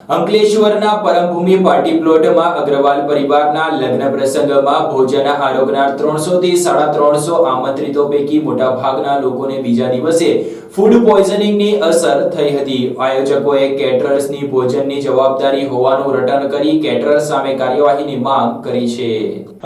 અંકલેશ્વરના પરમભૂમિ પાર્ટી પ્લોટમાં અગ્રવાલ પરિવારના લગ્ન પ્રસંગમાં ભોજન આરોગનાર ત્રણસો થી સાડા ત્રણસો આમંત્રિતો પૈકી મોટાભાગના લોકોને બીજા દિવસે ફૂડ પોઈઝનિંગની અસર થઈ હતી. આયોજકોએ કેટરર્સની ભોજનની જવાબદારી હોવાનું રટન કરી કેટરર્સ સામે કાર્યવાહીની માંગ કરી છે.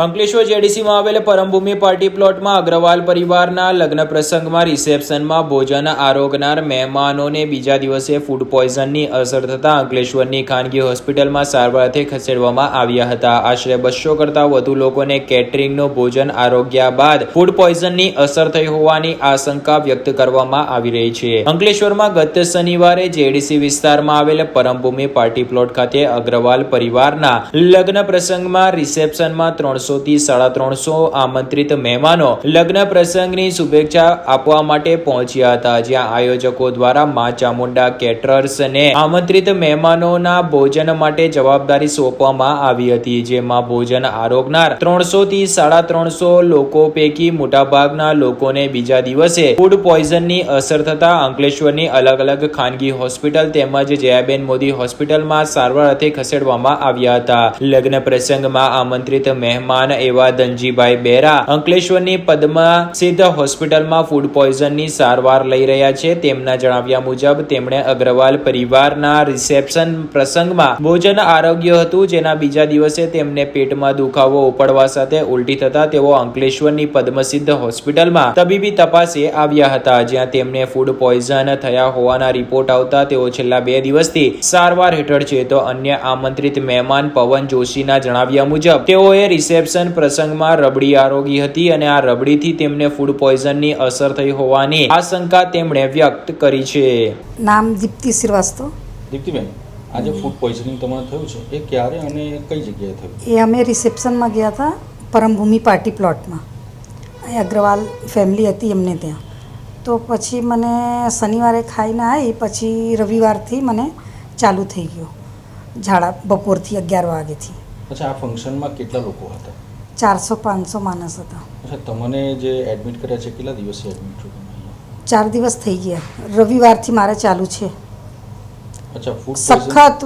અંકલેશ્વર જેડીસીમાં આવેલ પરમભૂમિ પાર્ટી પ્લોટમાં અગ્રવાલ પરિવારના લગ્ન પ્રસંગમાં રિસેપ્શનમાં ભોજન આરોગનાર મહેમાનોને બીજા દિવસે ફૂડ પોઈઝનની અસર થતા અંકલેશ્વરની ખાનગી હોસ્પિટલમાં સારવારથી ખસેડવામાં આવ્યા હતા. આશરે બસો કરતા વધુ લોકોને કેટરિંગનો ભોજન આરોગ્યા બાદ ફૂડ પોઈઝનની અસર થઈ હોવાની આશંકા વ્યક્ત કરવામાં આવી રહી છે. અંકલેશ્વરમાં ગત શનિવારે જેડીસી વિસ્તારમાં આવેલ પરમભૂમિ પાર્ટી પ્લોટ ખાતે અગ્રવાલ પરિવારના લગ્ન પ્રસંગમાં રિસેપ્શનમાં ત્રણસો થી સાડા ત્રણસો આમંત્રિત મહેમાનો લગ્ન પ્રસંગની શુભેચ્છા આપવા માટે પહોંચ્યા હતા. જ્યાં આયોજકો દ્વારા મા ચામુંડા કેટરર્સને આમંત્રિત મહેમાનોના ભોજન માટે જવાબદારી સોંપવામાં આવી હતી, જેમાં ભોજન આરોગનાર ત્રણસો થી સાડા ત્રણસો લોકો પૈકી મોટાભાગના લોકોને બીજા દિવસે ફૂડ પોઈઝનની અસર થતા અંકલેશ્વરની અલગ અલગ ખાનગી હોસ્પિટલ તેમજ જયાબેન મોદી હોસ્પિટલમાં સારવાર અર્થે ખસેડવામાં આવ્યા હતા. લગ્ન પ્રસંગમાં આમંત્રિત મહેમાન એવા ધનજીભાઈ બેરા અંકલેશ્વરની પદ્મા હોસ્પિટલમાં ફૂડ પોઈઝનની સારવાર લઈ રહ્યા છે. તેમના જણાવ્યા મુજબ, તેમણે અગ્રવાલ પરિવારના રિસેપ્શન પ્રસંગમાં ભોજન આરોગ્ય હતું. જેના બીજા દિવસે તેમને પેટમાં દુખાવો ઉપડવા સાથે ઉલટી થતા તેઓ અંકલેશ્વરની પદ્મસિદ્ધ હોસ્પિટલમાં તબીબી તપાસે આવ્યા હતા. જ્યાં તેમને ફૂડ પોઈઝન થયા હોવાના રિપોર્ટ આવતા તેઓ છેલ્લા બે દિવસથી સારવાર હેઠળ છે. તો અન્ય આમંત્રિત મહેમાન પવન જોશીના જણાવ્યા મુજબ તેઓએ રિસેપ્શન પ્રસંગમાં રબડી આરોગી હતી અને આ રબડીથી તેમને ફૂડ પોઈઝનની અસર થઈ હોવાની આશંકા તેમણે વ્યક્ત કરી છે. નામ દીપ્તિ શ્રીવાસ્તવ. દીપ્તિબેન આજે ફૂડ પોઈઝનિંગ તમારે થયું છે? એ ક્યારે અને કઈ જગ્યાએ થયું? એ અમે રિસેપ્શનમાં ગયા હતા પરમભૂમિ પાર્ટી પ્લોટમાં અહીં અગ્રવાલ ફેમિલી હતી એમને ત્યાં. તો પછી મને શનિવારે ખાઈને આવી પછી રવિવારથી મને ચાલુ થઈ ગયો. ઝાડા બપોરથી અગિયાર વાગેથી અચ્છા આ ફંક્શનમાં કેટલા લોકો હતા? ચારસો પાંચસો માણસ હતા. અચ્છા તમને જે એડમિટ કર્યા છે કેટલા દિવસે એડમિટ છો ચાર દિવસ થઈ ગયા. રવિવારથી મારે ચાલુ છે. અચ્છા ફૂડ સખત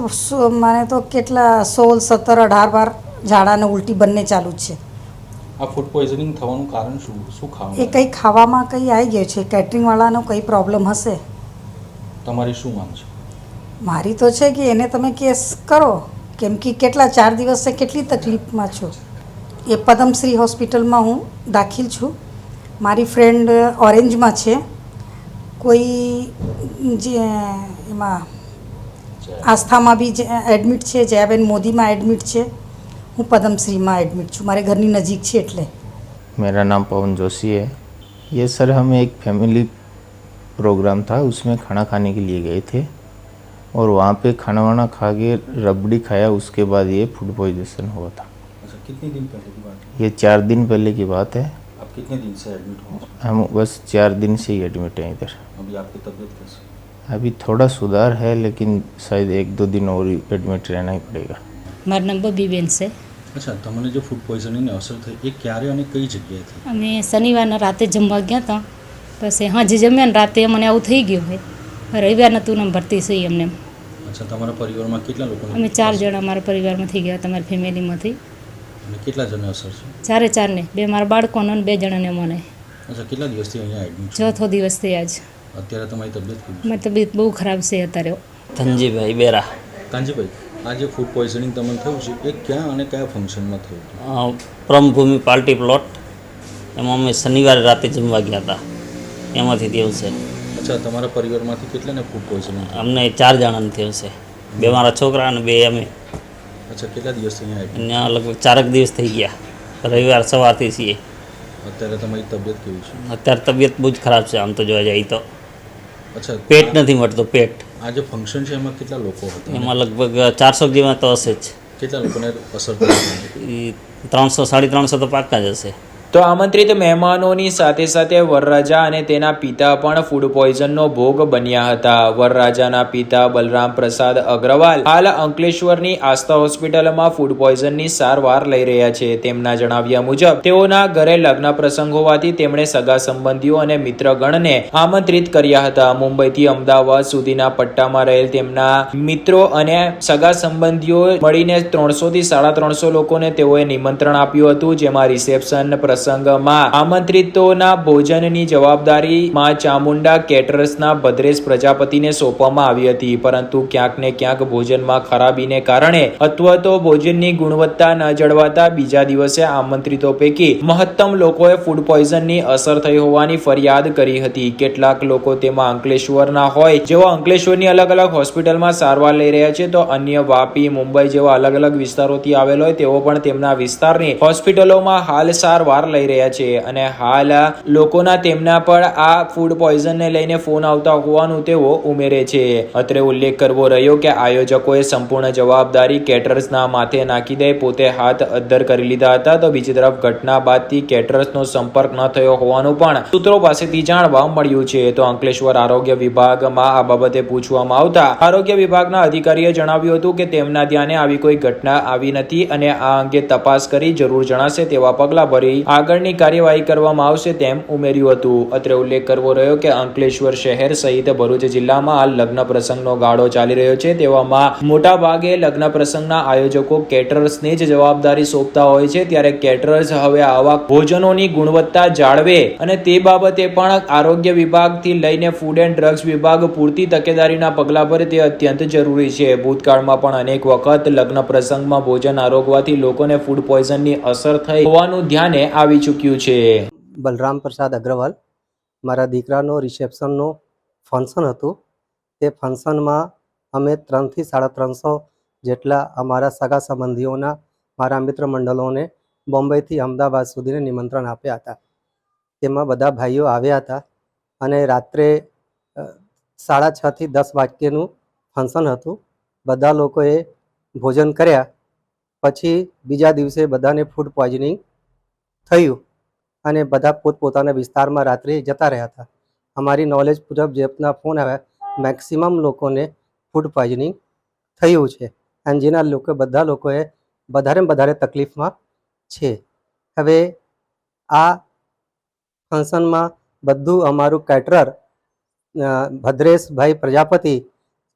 મને તો કેટલા સોળ સત્તર અઢાર બાર ઝાડા અને ઉલટી બંને ચાલુ જ છે. આ ફૂડ પોઈઝનિંગ થવાનું કારણ શું? શું એ કંઈ ખાવામાં કંઈ આવી ગયું છે? કેટરિંગવાળાનો કંઈ પ્રોબ્લેમ હશે? તમારી શું માંગ છે? મારી તો છે કે એને તમે કેસ કરો. કેમ કે કેટલા ચાર દિવસે કેટલી તકલીફમાં છો? એ પદમશ્રી હોસ્પિટલમાં હું દાખલ છું. મારી ફ્રેન્ડ ઓરેન્જમાં છે. કોઈ જે એમાં આસ્થામાં બી એડમિટ છે જયાબેન મોદીમાં એડમિટ છે. હું પદમશ્રીમાં એડમિટ છું મારે ઘરની નજીક છે એટલે मेरा नाम पवन जोशी है ये सर हम एक फैमिली प्रोग्राम था उसमें खाना खाने के लिए गए थे और वहाँ पे खाना वाना खा के रबड़ी खाया उसके बाद ये फूड पॉइजन हुआ था अच्छा कितने दिन पहले की बात है ये चार दिन पहले की बात है आप कितने दिन से एडमिट हो हम बस चार दिन से ही एडमिट हैं इधर अभी आपकी तबीयत कैसी है? अभी थोड़ा सुधार है लेकिन शायद एक दो दिन और एडमिट रहना ही पड़ेगा મારું નામ બબીબેન છે અચ્છા તમને જે ફૂડ પોઈઝનિંગની અસર થઈ એ ક્યારે અને કઈ જગ્યાએ થઈ? અમે શનિવારના રાતે જમવા ગયા હતા. પછી હાજે જમ્યા ને રાતે મને આવું થઈ ગયું હોય રવિવારના તું ને ભરતી થઈ અમને. અચ્છા તમારા પરિવારમાં કેટલા લોકો અમે ચાર જણા મારા પરિવારમાંથી ગયા તમારી ફેમિલીમાંથી. અને કેટલા જણને અસર છે? ચારે ચારને બે મારા બાળકોને અને બે જણાને મને અચ્છા કેટલા દિવસથી અહીંયા એડમિટ ચોથો દિવસ આજ. જ અત્યારે તમારી તબિયત મારી તબિયત બહુ ખરાબ છે અત્યારે. ધનજીભાઈ બેરા. કાંજીભાઈ આ જે ફૂડ પોઈઝનિંગ તમને થયું છે એ ક્યાં અને કયા ફંક્શનમાં થયું પ્રમભૂમિ પાર્ટી પ્લોટ એમાં અમે શનિવારે રાતે જમવા ગયા હતા. એમાંથી થયું છે. અચ્છા તમારા પરિવારમાંથી કેટલાને ફૂડ પોઈઝનિંગ અમને ચાર જણાને થયું છે. બે મારા છોકરા અને બે અમે. અચ્છા કેટલા દિવસથી અહીંયા અહીંયા લગભગ ચારક દિવસ થઈ ગયા. રવિવાર સવારથી છીએ. અત્યારે તમારી તબિયત કેવી છે? અત્યારે તબિયત બહુ જ ખરાબ છે આમ તો જોવા જાય તો. અચ્છા પેટ નથી મળતું પેટ. આ જે ફંક્શન છે એમાં કેટલા લોકો હતા? એમાં લગભગ ચારસો જેવા તો હશે જ. કેટલા લોકોને અસર થઈ ત્રણસો સાડી ત્રણસો તો પાક્કા જ હશે. તો આમંત્રિત મહેમાનોની સાથે સાથે વરરાજા અને તેના પિતા પણ ફૂડ પોઈઝનનો ભોગ બન્યા હતા. વરરાજાના પિતા બલરામ પ્રસાદ અગ્રવાલ હાલ અંકલેશ્વરની આસ્થા હોસ્પિટલમાં ફૂડ પોઈઝનની સારવાર લઈ રહ્યા છે. તેમના જણાવ્યા મુજબ, તેઓના ઘરે લગ્ન પ્રસંગ હોવાથી તેમણે સગા સંબંધીઓ અને મિત્રગણને આમંત્રિત કર્યા હતા. મુંબઈથી અમદાવાદ સુધીના પટ્ટામાં રહેલ તેમના મિત્રો અને સગા સંબંધીઓ મળીને ત્રણસો થી સાડા ત્રણસો લોકોને તેઓએ નિમંત્રણ આપ્યું હતું, જેમાં રિસેપ્શન પ્રસંગમાં આમંત્રિતોના ભોજનની જવાબદારી માં ચામુંડા કેટરર્સના ભદ્રેશ પ્રજાપતિને સોંપવામાં આવી હતી. પરંતુ ક્યાંક ને ક્યાંક ભોજનમાં ખરાબીને કારણે અથવા તો ભોજનની ગુણવત્તા ન જળવાતા બીજા દિવસે આમંત્રિતો પૈકી મહત્તમ લોકોએ ફૂડ પોઈઝનની અસર થઈ હોવાની ફરિયાદ કરી હતી. કેટલાક લોકો તેમાં અંકલેશ્વરના હોય જેઓ અંકલેશ્વરની અલગ અલગ હોસ્પિટલમાં સારવાર લઈ રહ્યા છે, તો અન્ય વાપી, મુંબઈ જેવા અલગ અલગ વિસ્તારોથી આવેલ હોય તેઓ પણ તેમના વિસ્તારની હોસ્પિટલોમાં હાલ સારવાર લઈ રહ્યા છે અને હાલ લોકોના તેમના પર આ ફૂડ પોઈઝનને લઈને ફોન આવતા હોવાનું તેઓ ઉમેરે છે. અત્રે ઉલ્લેખ કરવો રહ્યો કે આયોજકોએ સંપૂર્ણ જવાબદારી કેટરર્સના માથે નાખી દઈ પોતે હાથ અદ્ધર કરી લીધા હતા તો બીજી તરફ ઘટના બાદથી કેટરર્સનો સંપર્ક ન થયો હોવાનું પણ સૂત્રો પાસેથી જાણવા મળ્યું છે. તો અંકલેશ્વર આરોગ્ય વિભાગમાં આ બાબતે પૂછવામાં આવતા આરોગ્ય વિભાગના અધિકારીએ જણાવ્યું હતું કે તેમના ધ્યાને આવી કોઈ ઘટના આવી નથી અને આ અંગે તપાસ કરી જરૂર જણાશે તેવા પગલાં ભરી આગળની કાર્યવાહી કરવામાં આવશે તેમ ઉમેર્યું હતું. અત્રે ઉલ્લેખ કરવો રહ્યો કે અંકલેશ્વર શહેર સહિત ભરૂચ જિલ્લામાં હાલ લગ્ન પ્રસંગનો ગાળો ચાલી રહ્યો છે. તેવામાં મોટા ભાગે લગ્ન પ્રસંગના આયોજકો કેટરર્સને જ જવાબદારી સોંપતા હોય છે. ત્યારે કેટરર્સ હવે આવા ભોજનોની ગુણવત્તા જાળવે અને તે બાબતે પણ આરોગ્ય વિભાગથી લઈને ફૂડ એન્ડ ડ્રગ્સ વિભાગ પૂરતી તકેદારીના પગલાં ભરે તે અત્યંત જરૂરી છે. ભૂતકાળમાં પણ અનેક વખત લગ્ન પ્રસંગમાં ભોજન આરોગવાથી લોકોને ફૂડ પોઈઝનની અસર થઈ હોવાનું ધ્યાને આવી ચૂક્યું છે. બલરામ પ્રસાદ અગ્રવાલ, મારા દીકરાનો રિસેપ્શનનો ફંક્શન હતું. તે ફંક્શનમાં અમે ત્રણથી સાડા ત્રણસો જેટલા અમારા સગા સંબંધીઓના, મારા મિત્ર મંડળોને બોમ્બેથી અમદાવાદ સુધીને નિમંત્રણ આપ્યા હતા. તેમાં બધા ભાઈઓ આવ્યા હતા અને રાત્રે સાડા છથી દસ વાગ્યેનું ફંક્શન હતું. બધા લોકોએ ભોજન કર્યા. પછી બીજા દિવસે બધાને ફૂડ પોઈઝનિંગ થયું અને બધા પોતપોતાના વિસ્તારમાં રાત્રે જતા રહ્યા હતા. અમારી નોલેજ મુજબ જેપના ફોન આવ્યા મેક્સિમમ લોકોને ફૂડ પોઈઝનિંગ થયું છે. અને જેના લોકો, બધા લોકોએ વધારે વધારે તકલીફમાં છે. હવે આ ફંક્શનમાં બધું અમારું કેટરર ભદ્રેશભાઈ પ્રજાપતિ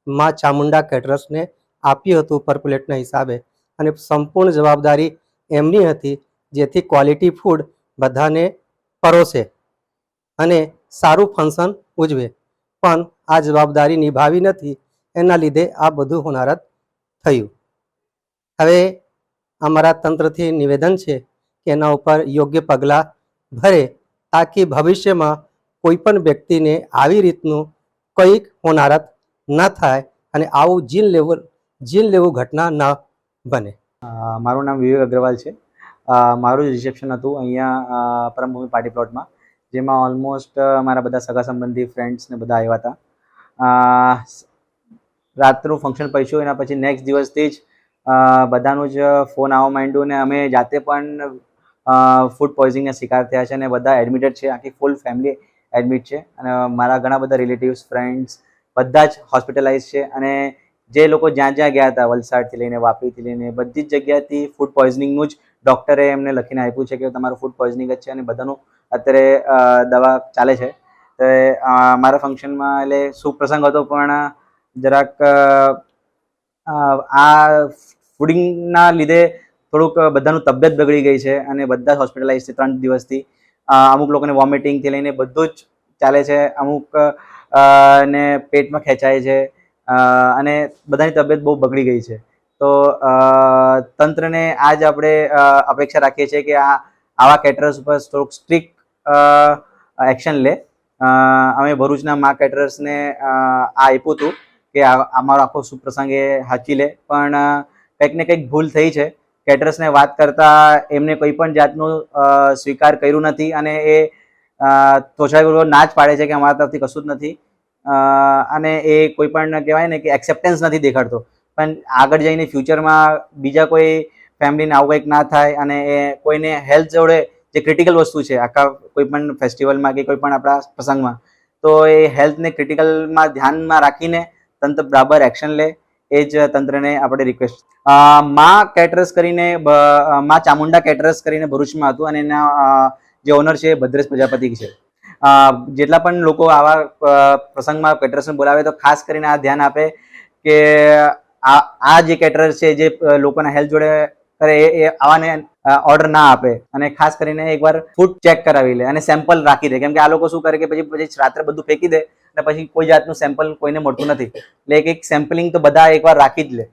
માં ચામુંડા કેટરર્સને આપ્યું હતું પર પ્લેટના હિસાબે. અને સંપૂર્ણ જવાબદારી એમની હતી જેથી ક્વોલિટી ફૂડ બધાને પરોસે અને સારું ફંક્શન ઉજવે. પણ આ જવાબદારી નિભાવી નથી, એના લીધે આ બધું હોનારત થયું. હવે અમારા તંત્રથી નિવેદન છે કે એના ઉપર યોગ્ય પગલાં ભરે તાકી ભવિષ્યમાં કોઈ પણ વ્યક્તિને આવી રીતનું કંઈક હોનારત ન થાય અને આવું જીન લેવલ જીન લેવું ઘટના ન બને. મારું નામ વિવેક અગ્રવાલ છે. મારું જ રિસેપ્શન હતું અહીંયા પરમભૂમિ પાર્ટી પ્લોટમાં જેમાં ઓલમોસ્ટ મારા બધા સગા સંબંધી ફ્રેન્ડ્સ ને બધા આવ્યા હતા. રાતનું ફંક્શન પૈસું એના પછી નેક્સ્ટ દિવસથી જ બધાનું જ ફોન આવવા માંડ્યું ને અમે જાતે પણ ફૂડ પોઈઝનિંગના શિકાર થયા છે અને બધા એડમિટેડ છે, આખી ફૂલ ફેમિલી એડમિટ છે. અને મારા ઘણા બધા રિલેટિવ્સ ફ્રેન્ડ્સ બધા જ હોસ્પિટલાઇઝ છે અને જે લોકો જ્યાં જ્યાં ગયા હતા, વલસાડથી લઈને, વાપીથી લઈને, બધી જ જગ્યાથી ફૂડ પોઈઝનિંગનું જ ડૉક્ટરે એમને લખીને આપ્યું છે કે તમારું ફૂડ પોઈઝનિંગ જ છે અને બધાનું અત્યારે દવા ચાલે છે. તો મારા ફંક્શનમાં એટલે શુભ પ્રસંગ હતો, પણ જરાક આ ફૂડિંગના લીધે થોડુંક બધાનું તબિયત બગડી ગઈ છે અને બધા હોસ્પિટલાઇઝ છે ત્રણ દિવસથી. અમુક લોકોને વોમિટિંગથી લઈને બધું જ ચાલે છે, અમુક ને પેટમાં ખેંચાય છે અને બધાની તબિયત બહુ બગડી ગઈ છે. તો તંત્રને આ જ આપણે અપેક્ષા રાખીએ છીએ કે આ આવા કેટરર્સ ઉપર થોડુંક સ્ટ્રિક્ટ એક્શન લે. અમે ભરૂચના મા કેટરર્સને આ આપ્યું હતું કે અમારો આખો સુપ્રસંગ પ્રસંગ એ હાચી લે. પણ કંઈક ને કંઈક ભૂલ થઈ છે. કેટરર્સને વાત કરતા એમને કોઈ પણ જાતનું સ્વીકાર કર્યું નથી અને એ તોછાઈપૂર્વક ના જ પાડે છે કે અમારા તરફથી કશું જ નથી. અને એ કોઈ પણ કહેવાય ને કે એક્સેપ્ટન્સ નથી દેખાડતો. પણ આગળ જઈને ફ્યુચરમાં બીજા કોઈ ફેમિલીને આવું કંઈક ના થાય અને એ કોઈને હેલ્થ જોડે જે ક્રિટિકલ વસ્તુ છે, આખા કોઈ પણ ફેસ્ટિવલમાં કે કોઈ પણ આપણા પ્રસંગમાં, તો એ હેલ્થને ક્રિટિકલમાં ધ્યાનમાં રાખીને તંત્ર બરાબર એક્શન લે. એ જ તંત્રને આપણે રિક્વેસ્ટ મા કેટરસ કરીને માં ચામુંડા કેટરસ કરીને ભરૂચમાં હતું અને એના જે ઓનર છે ભદ્રેશ પ્રજાપતિ છે. જેટલા પણ લોકો આવા પ્રસંગમાં કેટરસને બોલાવે તો ખાસ કરીને આ ધ્યાન આપે કે આ આ જે કેટરર્સ છે, જે લોકોના હેલ્થ જોડે કરે, એ આવાને ઓર્ડર ના આપે. અને ખાસ કરીને એકવાર ફૂડ ચેક કરાવી લે અને સેમ્પલ રાખી દે. કેમ કે આ લોકો શું કરે કે પછી પછી રાત્રે બધું ફેંકી દે અને પછી કોઈ જાતનું સેમ્પલ કોઈને મળતું નથી. એટલે એક સેમ્પલિંગ તો બધા એકવાર રાખી જ લે.